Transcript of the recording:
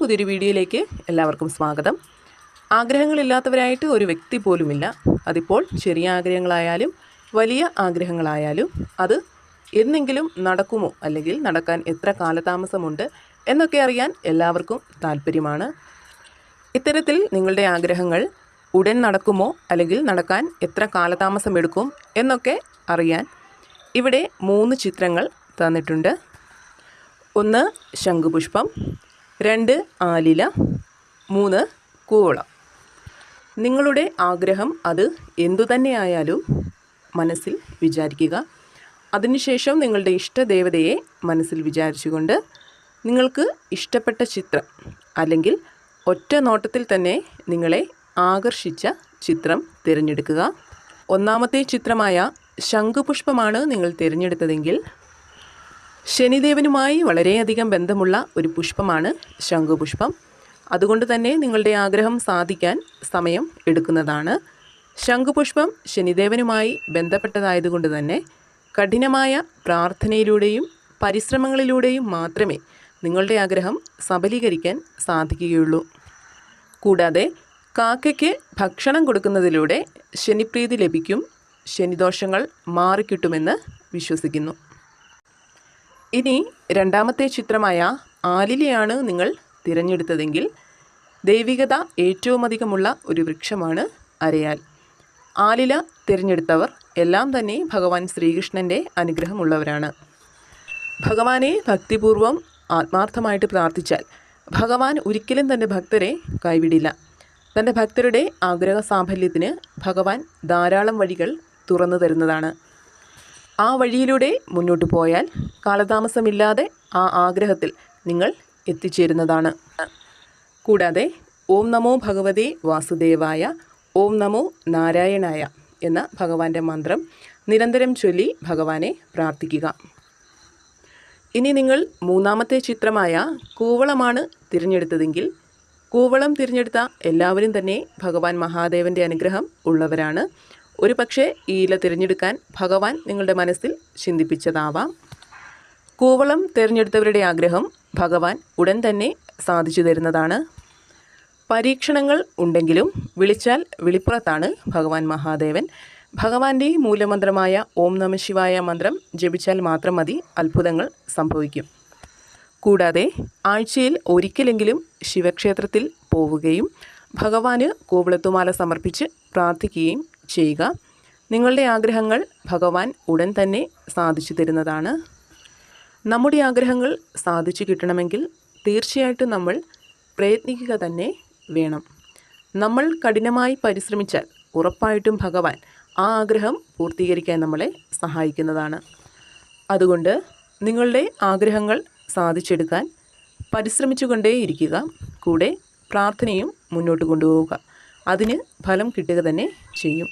പുതിയൊരു വീഡിയോയിലേക്ക് എല്ലാവർക്കും സ്വാഗതം. ആഗ്രഹങ്ങളില്ലാത്തവരായിട്ട് ഒരു വ്യക്തി പോലുമില്ല. അതിപ്പോൾ ചെറിയ ആഗ്രഹങ്ങളായാലും വലിയ ആഗ്രഹങ്ങളായാലും അത് എന്നെങ്കിലും നടക്കുമോ അല്ലെങ്കിൽ നടക്കാൻ എത്ര കാലതാമസമുണ്ട് എന്നൊക്കെ അറിയാൻ എല്ലാവർക്കും താല്പര്യമാണ്. ഇത്തരത്തിൽ നിങ്ങളുടെ ആഗ്രഹങ്ങൾ ഉടൻ നടക്കുമോ അല്ലെങ്കിൽ നടക്കാൻ എത്ര കാലതാമസം എടുക്കും എന്നൊക്കെ അറിയാൻ ഇവിടെ മൂന്ന് ചിത്രങ്ങൾ തന്നിട്ടുണ്ട്. ഒന്ന് ശംഖുപുഷ്പം രണ്ട് ആലില മൂന്ന് കൂവളം. നിങ്ങളുടെ ആഗ്രഹം അത് എന്തുതന്നെയായാലും മനസ്സിൽ വിചാരിക്കുക. അതിനുശേഷം നിങ്ങളുടെ ഇഷ്ടദേവതയെ മനസ്സിൽ വിചാരിച്ചുകൊണ്ട് നിങ്ങൾക്ക് ഇഷ്ടപ്പെട്ട ചിത്രം അല്ലെങ്കിൽ ഒറ്റ നോട്ടത്തിൽ തന്നെ നിങ്ങളെ ആകർഷിച്ച ചിത്രം തിരഞ്ഞെടുക്കുക. ഒന്നാമത്തെ ചിത്രമായ ശംഖുപുഷ്പമാണ് നിങ്ങൾ തിരഞ്ഞെടുത്തതെങ്കിൽ ശനിദേവനുമായി വളരെയധികം ബന്ധമുള്ള ഒരു പുഷ്പമാണ് ശംഖുപുഷ്പം. അതുകൊണ്ട് തന്നെ നിങ്ങളുടെ ആഗ്രഹം സാധിക്കാൻ സമയം എടുക്കുന്നതാണ്. ശംഖുപുഷ്പം ശനിദേവനുമായി ബന്ധപ്പെട്ടതായതുകൊണ്ട് തന്നെ കഠിനമായ പ്രാർത്ഥനയിലൂടെയും പരിശ്രമങ്ങളിലൂടെയും മാത്രമേ നിങ്ങളുടെ ആഗ്രഹം സബലീകരിക്കാൻ സാധിക്കുകയുള്ളൂ. കൂടാതെ കാക്കയ്ക്ക് ഭക്ഷണം കൊടുക്കുന്നതിലൂടെ ശനിപ്രീതി ലഭിക്കും ശനിദോഷങ്ങൾ മാറിക്കിട്ടുമെന്ന് വിശ്വസിക്കുന്നു. ഇനി രണ്ടാമത്തെ ചിത്രമായ ആലിലയാണ് നിങ്ങൾ തിരഞ്ഞെടുത്തതെങ്കിൽ ദൈവികത ഏറ്റവും അധികമുള്ള ഒരു വൃക്ഷമാണ് അരയാൽ. ആലില തിരഞ്ഞെടുത്തവർ എല്ലാം തന്നെ ഭഗവാൻ ശ്രീകൃഷ്ണന്റെ അനുഗ്രഹമുള്ളവരാണ്. ഭഗവാനെ ഭക്തിപൂർവം ആത്മാർത്ഥമായിട്ട് പ്രാർത്ഥിച്ചാൽ ഭഗവാൻ ഒരിക്കലും തന്റെ ഭക്തരെ കൈവിടില്ല. തന്റെ ഭക്തരുടെ ആഗ്രഹ സാഫല്യത്തിന് ഭഗവാൻ ധാരാളം വഴികൾ തുറന്നു തരുന്നതാണ്. ആ വഴിയിലൂടെ മുന്നോട്ട് പോയാൽ കാലതാമസമില്ലാതെ ആ ആഗ്രഹത്തിൽ നിങ്ങൾ എത്തിച്ചേരുന്നതാണ്. കൂടാതെ ഓം നമോ ഭഗവതേ വാസുദേവായ ഓം നമോ നാരായണായ എന്ന ഭഗവാന്റെ മന്ത്രം നിരന്തരം ചൊല്ലി ഭഗവാനെ പ്രാർത്ഥിക്കുക. ഇനി നിങ്ങൾ മൂന്നാമത്തെ ചിത്രമായ കൂവളമാണ് തിരഞ്ഞെടുത്തതെങ്കിൽ കൂവളം തിരഞ്ഞെടുത്ത എല്ലാവരും തന്നെ ഭഗവാൻ മഹാദേവന്റെ അനുഗ്രഹം ഉള്ളവരാണ്. ഒരു പക്ഷേ ഈ ഇല തിരഞ്ഞെടുക്കാൻ ഭഗവാൻ നിങ്ങളുടെ മനസ്സിൽ ചിന്തിപ്പിച്ചതാവാം. കൂവളം തിരഞ്ഞെടുത്തവരുടെ ആഗ്രഹം ഭഗവാൻ ഉടൻ തന്നെ സാധിച്ചു തരുന്നതാണ്. പരീക്ഷണങ്ങൾ ഉണ്ടെങ്കിലും വിളിച്ചാൽ വിളിപ്പുറത്താണ് ഭഗവാൻ മഹാദേവൻ. ഭഗവാന്റെ മൂലമന്ത്രമായ ഓം നമ ശിവായ മന്ത്രം ജപിച്ചാൽ മാത്രം മതി അത്ഭുതങ്ങൾ സംഭവിക്കും. കൂടാതെ ആഴ്ചയിൽ ഒരിക്കലെങ്കിലും ശിവക്ഷേത്രത്തിൽ പോവുകയും ഭഗവാന് കൂവളത്തുമാല സമർപ്പിച്ച് പ്രാർത്ഥിക്കുകയും ചെയ്യുക. നിങ്ങളുടെ ആഗ്രഹങ്ങൾ ഭഗവാൻ ഉടൻ തന്നെ സാധിച്ചു തരുന്നതാണ്. നമ്മുടെ ആഗ്രഹങ്ങൾ സാധിച്ചു കിട്ടണമെങ്കിൽ തീർച്ചയായിട്ടും നമ്മൾ പ്രയത്നിക്കുക തന്നെ വേണം. നമ്മൾ കഠിനമായി പരിശ്രമിച്ചാൽ ഉറപ്പായിട്ടും ഭഗവാൻ ആ ആഗ്രഹം പൂർത്തീകരിക്കാൻ നമ്മളെ സഹായിക്കുന്നതാണ്. അതുകൊണ്ട് നിങ്ങളുടെ ആഗ്രഹങ്ങൾ സാധിച്ചെടുക്കാൻ പരിശ്രമിച്ചുകൊണ്ടേയിരിക്കുക. കൂടെ പ്രാർത്ഥനയും മുന്നോട്ട് കൊണ്ടുപോവുക. അതിന് ഫലം കിട്ടുക തന്നെ ചെയ്യും.